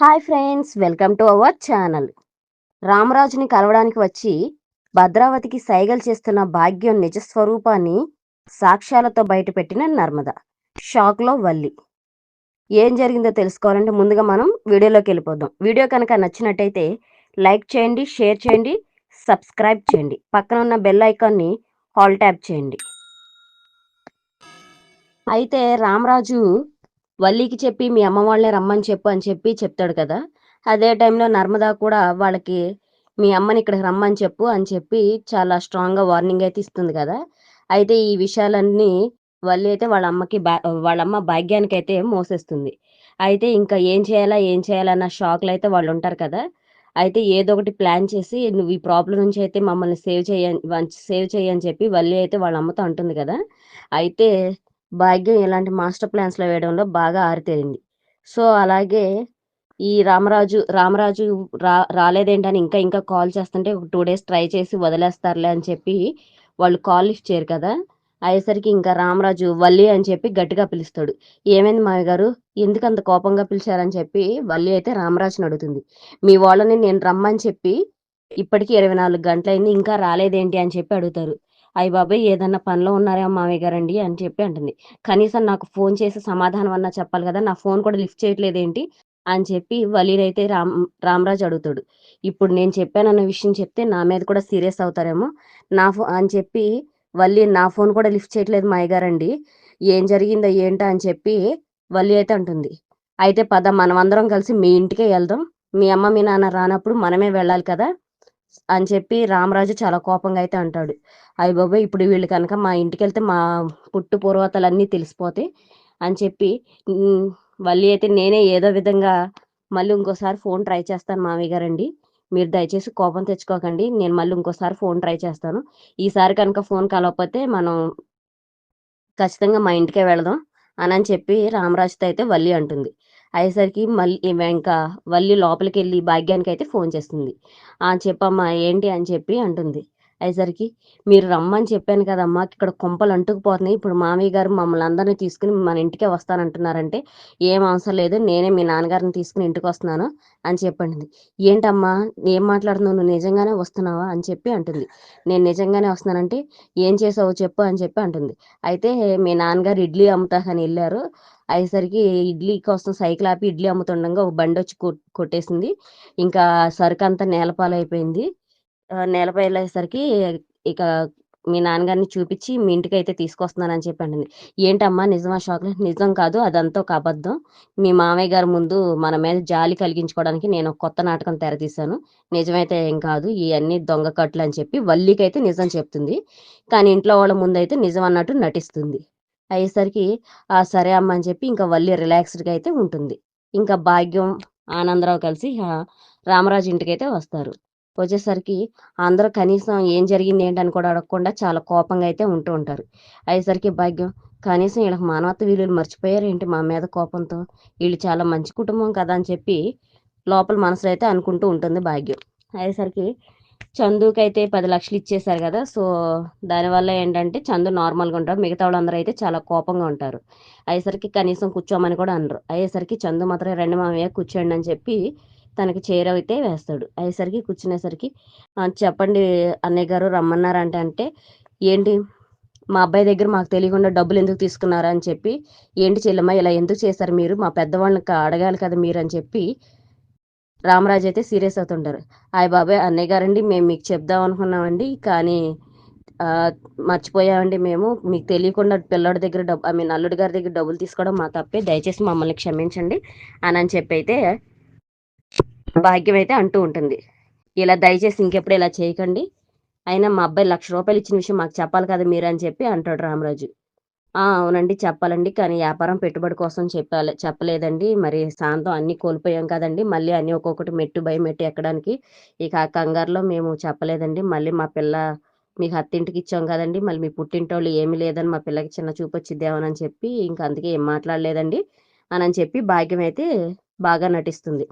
Hi friends welcome to our channel. రామరాజుని కలవడానికి వచ్చి భద్రావతికి సైగలు చేస్తున్న భాగ్యం నిజ స్వరూపాన్ని సాక్ష్యాలతో బయటపెట్టిన నర్మద. షాక్లో వల్లి. ఏం జరిగిందో తెలుసుకోవాలంటే ముందుగా మనం వీడియోలోకి వెళ్ళిపోదాం. వీడియో కనుక నచ్చినట్టయితే లైక్ చేయండి షేర్ చేయండి సబ్స్క్రైబ్ చేయండి. పక్కన ఉన్న బెల్ ఐకాన్ని హాల్ ట్యాప్ చేయండి. అయితే రామరాజు వల్లికి చెప్పి మీ అమ్మ వాళ్ళని రమ్మని చెప్పు అని చెప్పి చెప్తాడు కదా. అదే టైంలో నర్మదా కూడా వాళ్ళకి మీ అమ్మని ఇక్కడికి రమ్మని చెప్పు అని చెప్పి చాలా స్ట్రాంగ్గా వార్నింగ్ అయితే ఇస్తుంది కదా. అయితే ఈ విషయాలన్నీ వల్లి అయితే వాళ్ళ అమ్మకి బా వాళ్ళ అమ్మ భాగ్యానికి అయితే మోసేస్తుంది. అయితే ఇంకా ఏం చేయాలా ఏం చేయాలన్న షాక్లో అయితే వాళ్ళు ఉంటారు కదా. అయితే ఏదో ఒకటి ప్లాన్ చేసి నువ్వు ఈ ప్రాబ్లం నుంచి అయితే మమ్మల్ని సేవ్ చేయ సేవ్ చేయని చెప్పి వల్లి అయితే వాళ్ళ అమ్మతో అంటుంది కదా. అయితే భాగ్యం ఇలాంటి మాస్టర్ ప్లాన్స్లో వేయడంలో బాగా ఆరితేరింది. సో అలాగే ఈ రామరాజు రామరాజు రా రాలేదేంటని ఇంకా ఇంకా కాల్ చేస్తుంటే ఒక టూ డేస్ ట్రై చేసి వదిలేస్తారులే అని చెప్పి వాళ్ళు కాల్ లిఫ్ట్ చేయరు కదా! అయ్యేసరికి ఇంకా రామరాజు వల్లి అని చెప్పి గట్టిగా పిలుస్తాడు. ఏమైంది మావి గారు? ఎందుకు అంత కోపంగా పిలిచారని చెప్పి వల్లి అయితే రామరాజుని అడుగుతుంది. మీ వాళ్ళని నేను రమ్మని చెప్పి ఇప్పటికీ ఇరవై నాలుగు గంటలైంది ఇంకా రాలేదేంటి? అని చెప్పి అడుగుతారు. అయ్య బాబాయ్ ఏదన్నా పనిలో ఉన్నారా మామయ్య గారండి అని చెప్పి అంటుంది. కనీసం నాకు ఫోన్ చేసి సమాధానం అన్నా చెప్పాలి కదా నా ఫోన్ కూడా లిఫ్ట్ చేయట్లేదు ఏంటి అని చెప్పి వలీనైతే రామ్ రామరాజు అడుగుతాడు. ఇప్పుడు నేను చెప్పానన్న విషయం చెప్తే నా మీద కూడా సీరియస్ అవుతారేమో. నా ఫో అని చెప్పి వల్లి నా ఫోన్ కూడా లిఫ్ట్ చేయట్లేదు మా అయ్యగారండి ఏం జరిగిందో ఏంటో అని చెప్పి వల్లి అయితే అంటుంది. అయితే పద మనమందరం కలిసి మీ ఇంటికే వెళ్దాం. మీ అమ్మ మీ నాన్న రానప్పుడు మనమే వెళ్ళాలి కదా. అని చెప్పి రామరాజు చాలా కోపంగా అయితే అంటాడు. అయ్య బాబాయ్ ఇప్పుడు వీళ్ళు కనుక మా ఇంటికి వెళ్తే మా పుట్టు పూర్వతలన్నీ తెలిసిపోతాయి అని చెప్పి వల్లి అయితే నేనే ఏదో విధంగా మళ్ళీ ఇంకోసారి ఫోన్ ట్రై చేస్తాను మామయ్య గారండి. మీరు దయచేసి కోపం తెచ్చుకోకండి. నేను మళ్ళీ ఇంకోసారి ఫోన్ ట్రై చేస్తాను. ఈసారి కనుక ఫోన్ కలవకపోతే మనం ఖచ్చితంగా మా ఇంటికే వెళదాం అని అని చెప్పి రామరాజుతో అయితే వల్లి అంటుంది. అయ్యేసరికి మళ్ళీ ఇంకా వల్లి లోపలికి వెళ్ళి భాగ్యానికి అయితే ఫోన్ చేస్తుంది. చెప్పమ్మా ఏంటి? అని చెప్పి అంటుంది. అయ్యేసరికి మీరు రమ్మని చెప్పాను కదమ్మా ఇక్కడ కుంపలు అంటుకుపోతున్నాయి. ఇప్పుడు మామయ్య గారు మమ్మల్ని అందరినీ తీసుకుని మన ఇంటికే వస్తానంటున్నారంటే ఏం అవసరం లేదు నేనే మీ నాన్నగారిని తీసుకుని ఇంటికి వస్తున్నాను అని చెప్పండి ఏంటమ్మా ఏం మాట్లాడుతున్నావు? నువ్వు నిజంగానే వస్తున్నావా? అని చెప్పి అంటుంది. నేను నిజంగానే వస్తున్నానంటే ఏం చేసావు చెప్పు అని చెప్పి అంటుంది. అయితే మీ నాన్నగారు ఇడ్లీ అమ్ముతాకని వెళ్ళారు. అయ్యేసరికి ఇడ్లీ కోసం సైకిల్ ఆపి ఇడ్లీ అమ్ముతుండగా ఒక బండి వచ్చి కొట్టేసింది. ఇంకా సరుకు అంతా నేలపాలైపోయింది. నేలపై వెళ్ళేసరికి ఇక మీ నాన్నగారిని చూపించి మీ ఇంటికి అయితే తీసుకొస్తున్నానని చెప్పి అంటుంది ఏంటమ్మా నిజమా షాక్లెట్ నిజం కాదు అదంతా ఒక అబద్ధం. మీ మామయ్య గారి ముందు మన మీద జాలి కలిగించుకోవడానికి నేను కొత్త నాటకం తెరతీశాను. నిజమైతే ఏం కాదు ఇవన్నీ దొంగ కట్లు అని చెప్పి వల్లికి అయితే నిజం చెప్తుంది. కానీ ఇంట్లో వాళ్ళ ముందు అయితే నిజం అన్నట్టు నటిస్తుంది. అయ్యేసరికి ఆ సరే అమ్మ అని చెప్పి ఇంకా వల్లి రిలాక్స్డ్గా అయితే ఉంటుంది. ఇంకా భాగ్యం ఆనందరావు కలిసి రామరాజు ఇంటికైతే వస్తారు. వచ్చేసరికి అందరూ కనీసం ఏం జరిగింది ఏంటని కూడా అడగకుండా చాలా కోపంగా అయితే ఉంటూ ఉంటారు. అయ్యేసరికి భాగ్యం కనీసం వీళ్ళకి మానవత్వ వీళ్ళు మర్చిపోయారు ఏంటి మా మీద కోపంతో? వీళ్ళు చాలా మంచి కుటుంబం కదా అని చెప్పి లోపల మనసులో అయితే అనుకుంటూ ఉంటుంది భాగ్యం. అయ్యేసరికి చందుకి అయితే పది లక్షలు ఇచ్చేశారు కదా సో దానివల్ల ఏంటంటే చందు నార్మల్గా ఉంటారు మిగతా వాళ్ళందరూ అయితే చాలా కోపంగా ఉంటారు. అయ్యేసరికి కనీసం కూర్చోమని కూడా అనరు. అయ్యేసరికి చందు మాత్రం రెండు మామయ్య కూర్చోండి అని చెప్పి తనకి చేరవైతే వేస్తాడు. అయ్యేసరికి కూర్చునేసరికి చెప్పండి అన్నయ్య గారు రమ్మన్నారంటే అంటే ఏంటి? మా అబ్బాయి దగ్గర మాకు తెలియకుండా డబ్బులు ఎందుకు తీసుకున్నారా? అని చెప్పి ఏంటి చెల్లమ్మ ఇలా ఎందుకు చేశారు మీరు? మా పెద్దవాళ్ళని అడగాలి కదా మీరు? అని చెప్పి రామరాజు అయితే సీరియస్ అవుతుంటారు. హాయ్ బాబాయ్ అన్నయ్య గారండి మేము మీకు చెప్దాం అనుకున్నామండి కానీ మర్చిపోయామండి మేము. మీకు తెలియకుండా పిల్లడి దగ్గర డబ్బు ఐ మీన్ అల్లుడి గారి దగ్గర డబ్బులు తీసుకోవడం మా తప్పే. దయచేసి మమ్మల్ని క్షమించండి అని అని చెప్పి అయితే భాగ్యం అయితే అంటూ ఉంటుంది. ఇలా దయచేసి ఇంకెప్పుడు ఇలా చేయకండి. అయినా మా అబ్బాయి లక్ష రూపాయలు ఇచ్చిన విషయం మాకు చెప్పాలి కదా మీరు అని చెప్పి అంటాడు రామరాజు. అవునండి చెప్పాలండి. కానీ వ్యాపారం పెట్టుబడి కోసం చెప్పాలి చెప్పలేదండి. మరి శాంతం అన్ని కోల్పోయాం కదండి. మళ్ళీ అన్ని ఒక్కొక్కటి మెట్టు బై మెట్టు ఎక్కడానికి ఇక ఆ కంగారులో మేము చెప్పలేదండి. మళ్ళీ మా పిల్ల మీకు అత్తింటికి ఇచ్చాం కదండి. మళ్ళీ మీ పుట్టింటోళ్ళు ఏమీ లేదని మా పిల్లకి చిన్న చూపు వచ్చిద్దామని చెప్పి ఇంకా అందుకే ఏం మాట్లాడలేదండి. అని చెప్పి భాగ్యం అయితే బాగా నటిస్తుంది.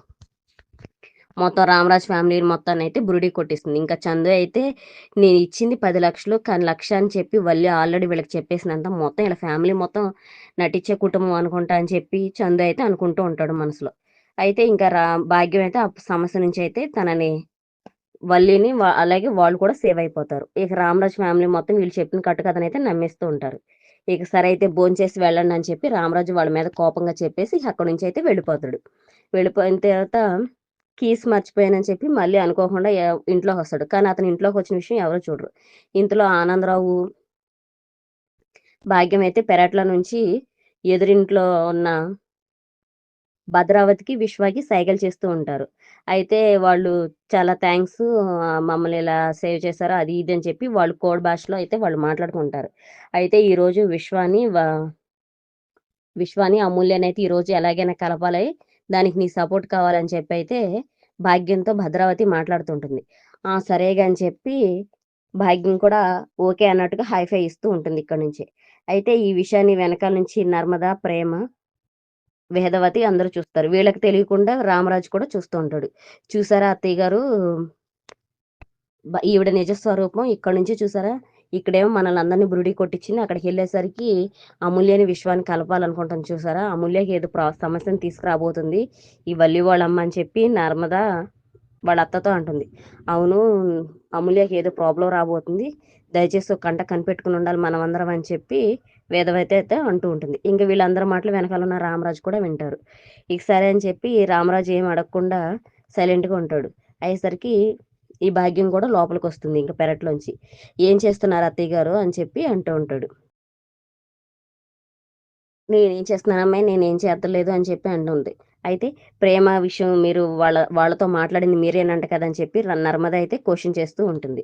మొత్తం రామరాజ్ ఫ్యామిలీ మొత్తాన్ని అయితే బురుడి కొట్టిస్తుంది ఇంకా చందు అయితే నేను ఇచ్చింది పది లక్షలు కానీ లక్ష అని చెప్పి వల్లి ఆల్రెడీ వీళ్ళకి చెప్పేసినంత మొత్తం ఇలా ఫ్యామిలీ మొత్తం నటించే కుటుంబం అనుకుంటా అని చెప్పి చందు అయితే అనుకుంటూ ఉంటాడు మనసులో అయితే ఇంకా రా భాగ్యం అయితే ఆ సమస్య నుంచి అయితే తనని వల్లిని అలాగే వాళ్ళు కూడా సేవ్ అయిపోతారు. ఇక రామరాజు ఫ్యామిలీ మొత్తం వీళ్ళు చెప్పిన కట్టుకథనైతే నమ్మేస్తూ ఉంటారు. ఇక సరే అయితే భోంచేసి వెళ్ళండి అని చెప్పి రామరాజు వాళ్ళ మీద కోపంగా చెప్పేసి అక్కడి నుంచి అయితే వెళ్ళిపోతాడు. వెళ్ళిపోయిన తర్వాత కీస్ మర్చిపోయానని చెప్పి మళ్ళీ అనుకోకుండా ఇంట్లోకి వస్తాడు. కానీ అతను ఇంట్లోకి వచ్చిన విషయం ఎవరు చూడరు. ఇంతలో ఆనందరావు భాగ్యం అయితే పెరట్ల నుంచి ఎదురింట్లో ఉన్న భద్రావతికి విశ్వాకి సైకిల్ చేస్తూ ఉంటారు. అయితే వాళ్ళు చాలా థ్యాంక్స్ మమ్మల్ని ఇలా సేవ్ చేశారు అది ఇది అని చెప్పి వాళ్ళు కోడ్ భాషలో అయితే వాళ్ళు మాట్లాడుకుంటారు. అయితే ఈరోజు విశ్వాని వా- విశ్వాని అమూల్యనైతే ఈరోజు ఎలాగైనా కలపాలి. దానికి నీ సపోర్ట్ కావాలని చెప్పి అయితే భాగ్యంతో భద్రావతి మాట్లాడుతుంటుంది. ఆ సరేగా అని చెప్పి భాగ్యం కూడా ఓకే అన్నట్టుగా హైఫై ఇస్తూ ఉంటుంది ఇక్కడ నుంచి. అయితే ఈ విషయాన్ని వెనకాల నుంచి నర్మద ప్రేమ వేదవతి అందరూ చూస్తారు. వీళ్ళకి తెలియకుండా రామరాజు కూడా చూస్తూ ఉంటాడు. చూసారా అత్తయ్య గారు? ఈవిడ నిజ స్వరూపం ఇక్కడ నుంచి చూసారా? ఇక్కడేమో మనల్ని అందరినీ బురుడి కొట్టించింది. అక్కడికి వెళ్ళేసరికి అమూల్యని విశ్వాన్ని కలపాలనుకుంటాం చూసారా? అమూల్యకి ఏదో ప్రా సమస్యను తీసుకురాబోతుంది. ఈ వల్లి వాళ్ళమ్మ అని చెప్పి నర్మద వాళ్ళ అత్తతో అంటుంది. అవును అమూల్యకి ఏదో ప్రాబ్లం రాబోతుంది. దయచేసి ఒక కంట కనిపెట్టుకుని ఉండాలి మనం అందరం అని చెప్పి వేదవైతే అయితే అంటూ ఉంటుంది. ఇంకా వీళ్ళందరి మాటలు వెనకాల ఉన్న రామరాజు కూడా వింటారు. ఇక సరే అని చెప్పి రామరాజు ఏం అడగకుండా సైలెంట్గా ఉంటాడు. అయ్యేసరికి ఈ భాగ్యం కూడా లోపలికి వస్తుంది ఇంకా పెరట్లోంచి. ఏం చేస్తున్నారు అత్తయ్య గారు? అని చెప్పి అంటూ ఉంటాడు. నేనేం చేస్తున్నాను అమ్మాయి? నేనేం చేద్దలేదు అని చెప్పి అంటుంది అయితే ప్రేమ విషయం మీరు వాళ్ళ వాళ్ళతో మాట్లాడింది మీరేనంట కదా అని చెప్పి నర్మద అయితే క్వశ్చన్ చేస్తూ ఉంటుంది.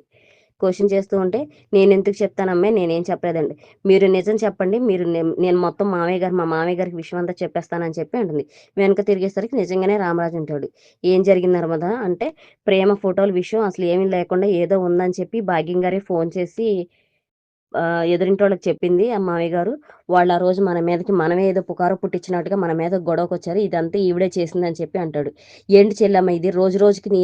క్వశ్చన్ చేస్తూ ఉంటే నేను ఎందుకు చెప్తానమ్మాయి నేనేం చెప్పలేదండి. మీరు నిజం చెప్పండి. మీరు నేను మొత్తం మామయ్య గారు మా మామయ్య గారికి విషయం అంతా చెప్పేస్తానని చెప్పి అంటుంది. వెనక తిరిగేసరికి నిజంగానే రామరాజు ఉంటాడు. ఏం జరిగింది నర్మద? అంటే ప్రేమ ఫోటోల విషయం అసలు ఏమీ లేకుండా ఏదో ఉందని చెప్పి భాగ్యం గారే ఫోన్ చేసి ఎదురింటి వాళ్ళకి చెప్పింది ఆ మామయ్య గారు. వాళ్ళు ఆ రోజు మన మీదకి మనమే ఏదో పుకారు పుట్టించినట్టుగా మన మీద గొడవకు వచ్చారు ఇదంతా ఈవిడే చేసిందని చెప్పి అంటాడు. ఏంటి చెల్లమ్మ ఇది? రోజు రోజుకి నీ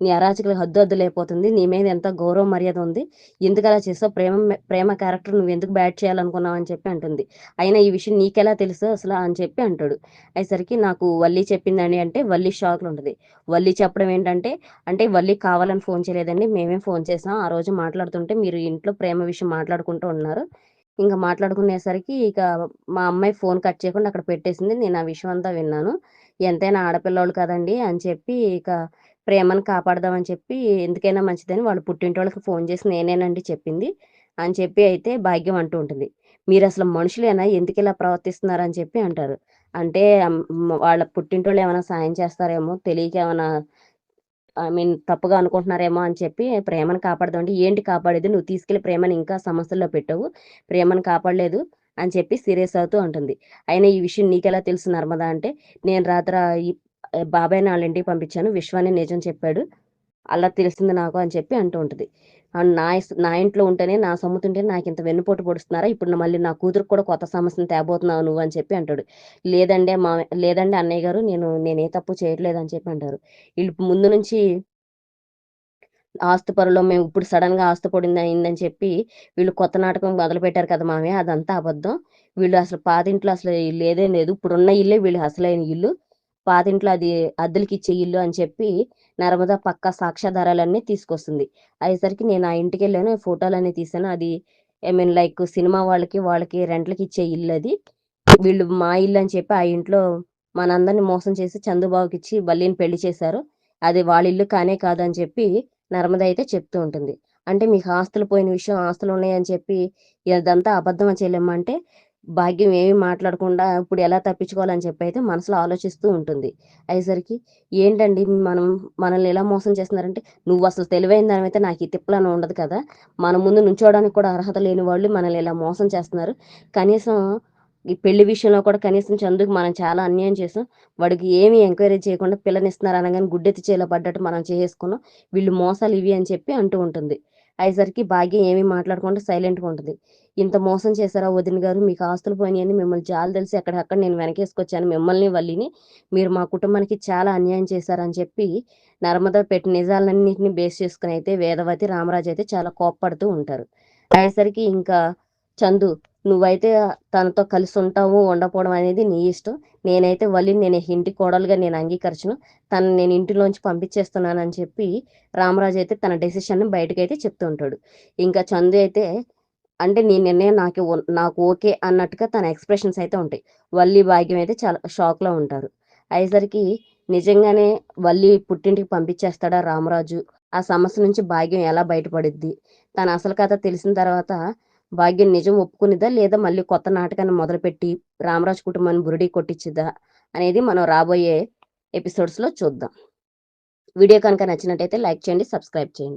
నీ అరాచకులు హద్దు హద్దు లేకపోతుంది నీ మీద ఎంత గౌరవ మర్యాద ఉంది? ఎందుకు అలా చేస్తావు? ప్రేమ ప్రేమ క్యారెక్టర్ నువ్వు ఎందుకు బ్యాడ్ చేయాలనుకున్నావు అని చెప్పి అంటుంది. అయినా ఈ విషయం నీకెలా తెలుసు అసలు అని చెప్పి అంటాడు. అయ్యేసరికి నాకు వల్లి చెప్పిందండి అంటే వల్లి షాక్లు ఉంటుంది. వల్లి చెప్పడం ఏంటంటే అంటే వల్లి కావాలని ఫోన్ చేయలేదండి. మేమే ఫోన్ చేసాం ఆ రోజు మాట్లాడుతుంటే మీరు ఇంట్లో ప్రేమ విషయం మాట్లాడుకుంటూ ఉన్నారు. ఇంకా మాట్లాడుకునేసరికి ఇక మా అమ్మాయి ఫోన్ కట్ చేయకుండా అక్కడ పెట్టేసింది. నేను ఆ విషయం అంతా విన్నాను. ఎంతైనా ఆడపిల్లోళ్ళు కదండి అని చెప్పి ఇక ప్రేమను కాపాడదామని చెప్పి ఎందుకైనా మంచిదని వాళ్ళు పుట్టింటోళ్ళకి ఫోన్ చేసి నేనేనండి చెప్పింది అని చెప్పి అయితే భాగ్యం అంటూ ఉంటుంది. మీరు అసలు మనుషులేనా? ఎందుకు ఇలా ప్రవర్తిస్తున్నారు? అని చెప్పి అంటారు. అంటే వాళ్ళ పుట్టింటోళ్ళు ఏమైనా సాయం చేస్తారేమో? తెలియక ఏమైనా ఐ మీన్ తప్పుగా అనుకుంటున్నారేమో అని చెప్పి ప్రేమను కాపాడదాం అంటే ఏంటి కాపాడేది? నువ్వు తీసుకెళ్ళి ప్రేమను ఇంకా సమస్యల్లో పెట్టావు. ప్రేమను కాపాడలేదు అని చెప్పి సీరియస్ అవుతూ ఉంటుంది. అయినా ఈ విషయం నీకెలా తెలుసు నర్మదా అంటే నేను రాత్ర ఈ బాబాయ్ వాళ్ళ ఇంటికి పంపించాను. విశ్వాన్ని నిజం చెప్పాడు. అలా తెలిసింది నాకు అని చెప్పి అంటూ ఉంటుంది. నా నా ఇంట్లో ఉంటేనే నా సొమ్ముతుంటే నాకు ఇంత వెన్నుపోటు పొడుస్తున్నారా? ఇప్పుడు మళ్ళీ నా కూతురు కూడా కొత్త సమస్యను తేబోతున్నావు నువ్వు అని చెప్పి అంటాడు. లేదండి మా లేదండి అన్నయ్య గారు నేను నేనే తప్పు చేయట్లేదు అని చెప్పి అంటారు. వీళ్ళు ముందు నుంచి ఆస్తి పరులో మేము ఇప్పుడు సడన్గా ఆస్తి పడింది అయిందని చెప్పి వీళ్ళు కొత్త నాటకం మొదలు పెట్టారు కదా మామే అదంతా అబద్ధం. వీళ్ళు అసలు పాతింట్లో అసలు లేదే లేదు. ఇప్పుడున్న ఇల్లే వీళ్ళు అసలైన ఇల్లు. పాతింట్లో అది అద్దెలకి ఇచ్చే ఇల్లు అని చెప్పి నర్మదా పక్క సాక్ష్యాధారాలన్నీ తీసుకొస్తుంది. అయ్యేసరికి నేను ఆ ఇంటికి వెళ్ళాను ఫోటోలన్నీ తీసాను అది ఐ మీన్ లైక్ సినిమా వాళ్ళకి వాళ్ళకి రెంట్లకి ఇచ్చే ఇల్లు అది వీళ్ళు మా ఇల్లు అని చెప్పి ఆ ఇంట్లో మనందరిని మోసం చేసి చందుబాబుకి ఇచ్చి బల్లిని పెళ్ళి చేశారు. అది వాళ్ళ ఇల్లు కానే కాదని చెప్పి నర్మద అయితే చెప్తూ ఉంటుంది. అంటే మీకు ఆస్తులు పోయిన విషయం ఆస్తులు ఉన్నాయని చెప్పి ఇదంతా అబద్ధం చెల్లెమ్మ అంటే భాగ్యం ఏమి మాట్లాడకుండా ఇప్పుడు ఎలా తప్పించుకోవాలని చెప్పి అయితే మనసులో ఆలోచిస్తూ ఉంటుంది. అయ్యేసరికి ఏంటండి మనం మనల్ని ఎలా మోసం చేస్తున్నారంటే నువ్వు అసలు తెలివైన దానివైతే నాకు ఈ తిప్పలను ఉండదు కదా. మన ముందు నుంచోడానికి కూడా అర్హత లేని వాళ్ళు మనల్ని ఇలా మోసం చేస్తున్నారు. కనీసం ఈ పెళ్ళి విషయంలో కూడా కనీసం చందుకు మనం చాలా అన్యాయం చేసాం. వాడికి ఏమీ ఎంక్వైరీ చేయకుండా పిల్లనిస్తున్నారు అనగానే గుడ్డెత్తి చేలో పడ్డట్టు మనం చేసుకున్నాం. వీళ్ళు మోసాలు ఇవి అని చెప్పి అంటూ ఉంటుంది. అయ్యేసరికి భాగ్యం ఏమీ మాట్లాడకుండా సైలెంట్గా ఉంటుంది. ఇంత మోసం చేశారా వదిన గారు? మీకు ఆస్తులు పోయినాయని మిమ్మల్ని జాలు తెలిసి ఎక్కడెక్కడ నేను వెనకేసుకొచ్చాను. మిమ్మల్ని వల్లిని మీరు మా కుటుంబానికి చాలా అన్యాయం చేశారని చెప్పి నర్మద పెట్టి నిజాలన్నింటినీ బేస్ చేసుకుని అయితే వేదవతి రామరాజు అయితే చాలా కోప్పడుతూ ఉంటారు. అయ్యేసరికి ఇంకా చందు నువ్వైతే తనతో కలిసి ఉంటావు ఉండకపోవడం అనేది నీ ఇష్టం. నేనైతే వల్లి నేను ఇంటి కోడలుగా నేను అంగీకరించను. తను నేను ఇంటిలోంచి పంపించేస్తున్నాను అని చెప్పి రామరాజు అయితే తన డెసిషన్ని బయటకైతే చెప్తూ ఉంటాడు. ఇంకా చందు అయితే అంటే నీ నిర్ణయం నాకు నాకు ఓకే అన్నట్టుగా తన ఎక్స్ప్రెషన్స్ అయితే ఉంటాయి. వల్లి భాగ్యం అయితే చాలా షాక్లో ఉంటారు. అయ్యేసరికి నిజంగానే వల్లి పుట్టింటికి పంపించేస్తాడా రామరాజు? ఆ సమస్య నుంచి భాగ్యం ఎలా బయటపడిద్ది? తన అసలు కథ తెలిసిన తర్వాత భాగ్యం నిజం ఒప్పుకునిదా లేదా మళ్ళీ కొత్త నాటకాన్ని మొదలుపెట్టి రామరాజు కుటుంబాన్ని బురిడి కొట్టించిద్దా అనేది మనం రాబోయే ఎపిసోడ్స్లో చూద్దాం. వీడియో కనుక నచ్చినట్టయితే లైక్ చేయండి సబ్స్క్రైబ్ చేయండి.